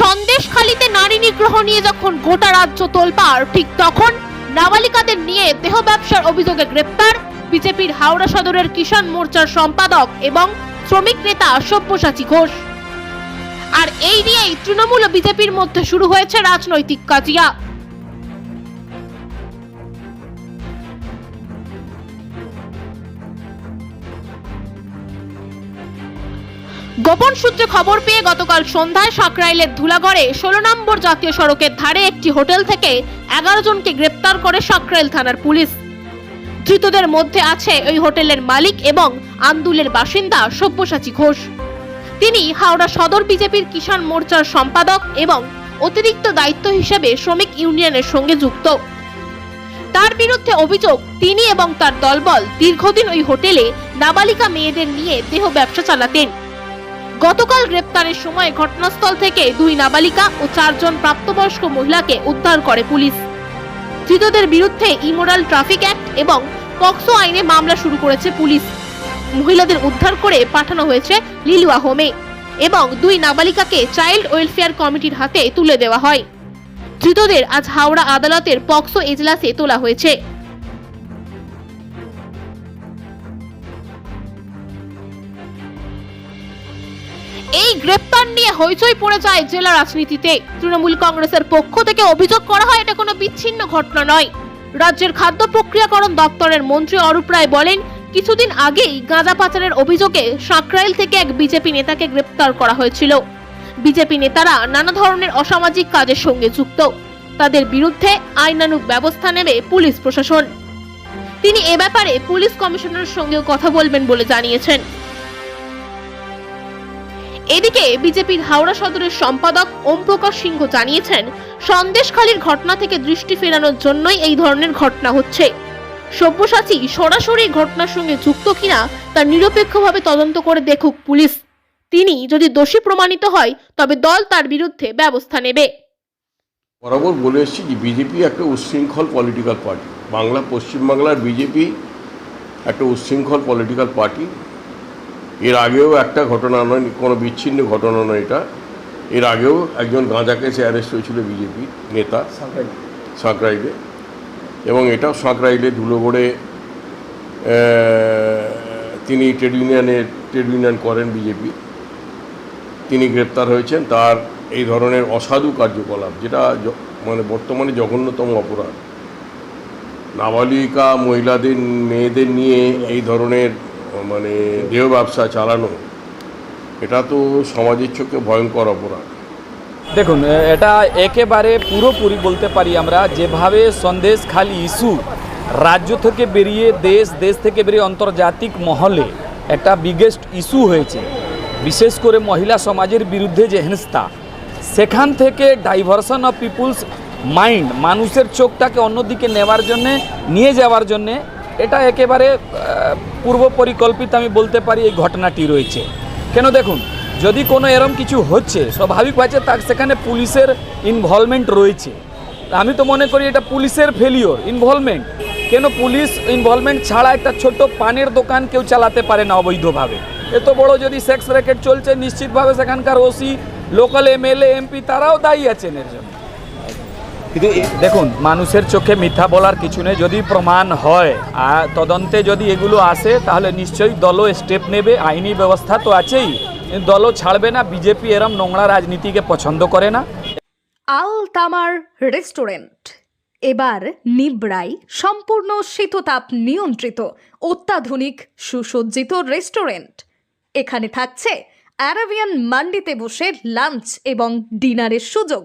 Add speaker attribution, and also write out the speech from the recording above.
Speaker 1: সন্দেশখালিতে নারী নিগ্রহ নিয়ে যখন গোটা রাজ্য তোলপাড়, ঠিক তখন নাবালিকাদের নিয়ে দেহ ব্যবসার অভিযোগে গ্রেপ্তার বিজেপির হাওড়া সদরের কিষাণ মোর্চার সম্পাদক এবং শ্রমিক নেতা সব্যসাচী ঘোষ। আর এই নিয়েই তৃণমূল বিজেপির মধ্যে শুরু হয়েছে রাজনৈতিক কাজিয়া। গোপন সূত্রে খবর পেয়ে গতকাল সন্ধ্যায় সাকরাইলের ধুলাগড়ে ষোলো নম্বর জাতীয় সড়কের ধারে একটি হোটেল থেকে এগারো জনকে গ্রেপ্তার করে সাকরাইল থানার পুলিশ। ধৃতদের মধ্যে আছে ওই হোটেলের মালিক এবং আন্দুলের বাসিন্দা সব্যসাচী ঘোষ। তিনি হাওড়া সদর বিজেপির কিষাণ মোর্চার সম্পাদক এবং অতিরিক্ত দায়িত্ব হিসেবে শ্রমিক ইউনিয়নের সঙ্গে যুক্ত। তার বিরুদ্ধে অভিযোগ তিনি এবং তার দলবল দীর্ঘদিন ওই হোটেলে নাবালিকা মেয়েদের নিয়ে দেহ ব্যবসা চালাতেন। গতকাল গ্রেপ্তারের সময় ঘটনাস্থল থেকে দুই নাবালিকা ও চারজন প্রাপ্তবয়স্ক মহিলাকে উদ্ধার করে পুলিশ। ধৃতদের বিরুদ্ধে ইমোরাল ট্রাফিক অ্যাক্ট এবং পক্সো আইনে মামলা শুরু করেছে পুলিশ। মহিলাদের উদ্ধার করে পাঠানো হয়েছে লিলুয়া হোমে এবং দুই নাবালিকাকে চাইল্ড ওয়েলফেয়ার কমিটির হাতে তুলে দেওয়া হয়। ধৃতদের আজ হাওড়া আদালতের পক্সো এজলাসে তোলা হয়েছে। এই গ্রেপ্তার নিয়ে হইচই পড়ে যায় জেলা রাজনীতিতে। তৃণমূল কংগ্রেসের পক্ষ থেকে অভিযোগ করা হয়, এটা কোনো বিচ্ছিন্ন ঘটনা নয়। রাজ্যের খাদ্য প্রক্রিয়াকরণ দপ্তরের মন্ত্রী অরূপ রায় বলেন, কিছুদিন আগেই গাঁজা পাচারের অভিযোগে সাঁকরাইল থেকে এক বিজেপি নেতাকে গ্রেপ্তার করা হয়েছিল। বিজেপি নেতারা নানা ধরনের অসামাজিক কাজের সঙ্গে যুক্ত। তাদের বিরুদ্ধে আইনানুগ ব্যবস্থা নেবে পুলিশ প্রশাসন। তিনি এ ব্যাপারে পুলিশ কমিশনারের সঙ্গেও কথা বলবেন বলে জানিয়েছেন। এদিকে বিজেপির হাওড়া সদরের সম্পাদক ওম প্রকাশ সিংহ জানিয়েছেন, সন্দেশখালীর ঘটনা থেকে দৃষ্টি ফেরানোর জন্যই এই ধরনের ঘটনা হচ্ছে। সব্যসাচী সরাসরি ঘটনার সঙ্গে যুক্ত কিনা তা নিরপেক্ষভাবে তদন্ত করে দেখুক পুলিশ। তিনি যদি দোষী প্রমাণিত হয়, তবে দল তার বিরুদ্ধে ব্যবস্থা নেবে।
Speaker 2: বরাবর বলে এসেছি যে বিজেপি একটা উচ্ছৃঙ্খল পলিটিক্যাল পার্টি বাংলা, পশ্চিমবাংলার বিজেপি একটা উচ্ছৃঙ্খল পলিটিক্যাল পার্টি এর আগেও একটা ঘটনা নয় কোনো বিচ্ছিন্ন ঘটনা নয় এটা। এর আগেও একজন গাঁজা কেসে অ্যারেস্ট হয়েছিল বিজেপি নেতা সাঁকরাইলে এবং এটাও সাঁকরাইলে ধুলোগড়ে তিনি ট্রেড ইউনিয়নের ট্রেড ইউনিয়ন করেন বিজেপি। তিনি গ্রেপ্তার হয়েছেন তার এই ধরনের অসাধু কার্যকলাপ যেটা মানে বর্তমানে জঘন্যতম অপরাধ। নাবালিকা মহিলাদের মেয়েদের নিয়ে এই ধরনের মানে দেহ ব্যবসা চালানো, এটা তো সমাজের চোখে ভয়ঙ্কর অপরাধ।
Speaker 3: দেখুন এটা একেবারে পুরোপুরি বলতে পারি আমরা, যেভাবে সন্দেশ খালি ইস্যু রাজ্য থেকে বেরিয়ে দেশ দেশ থেকে বেরিয়ে আন্তর্জাতিক মহলে একটা বিগেস্ট ইস্যু হয়েছে, বিশেষ করে মহিলা সমাজের বিরুদ্ধে যে হেনস্থা। সেখান থেকে ডাইভারশন অফ পিপুলস মাইন্ড মানুষের চোখটাকে অন্যদিকে নেওয়ার জন্যে, নিয়ে যাওয়ার জন্যে এটা একেবারে পূর্ব পরিকল্পিত আমি বলতে পারি এই ঘটনাটি রয়েছে। কেন দেখুন, যদি কোনো এরম কিছু হচ্ছে, স্বাভাবিক আছে তার সেখানে পুলিশের ইনভলভমেন্ট রয়েছে। আমি তো মনে করি এটা পুলিশের ফেলিওর ইনভলভমেন্ট কেন পুলিশ ইনভলভমেন্ট ছাড়া একটা ছোট পানের দোকান কেউ চালাতে পারে না অবৈধভাবে? এত বড় যদি সেক্স র্যাকেট চলছে, নিশ্চিতভাবে সেখানকার ওসি লোকাল এমএলএ, এমপি, তারাও দায়ী আছেন এর জন্য। কিন্তু দেখুন, মানুষের চোখে মিথ্যা বলার কিছু নেই। যদি প্রমাণ হয় আর তদন্তে যদি এগুলো আসে, তাহলে নিশ্চয়ই দলও স্টেপ নেবে, আইনি ব্যবস্থা তো আছেই। দলও ছাড়বে না বিজেপি এরম নোংরা রাজনীতিকে পছন্দ করে না।
Speaker 4: আল তামার রেস্টুরেন্ট। এবার নিবড়াই সম্পূর্ণ শীততাপ নিয়ন্ত্রিত, অত্যাধুনিক, সুসজ্জিত রেস্টুরেন্ট। এখানে থাকছে অ্যারাবিয়ান মান্ডিতে বসে লাঞ্চ এবং ডিনারের সুযোগ।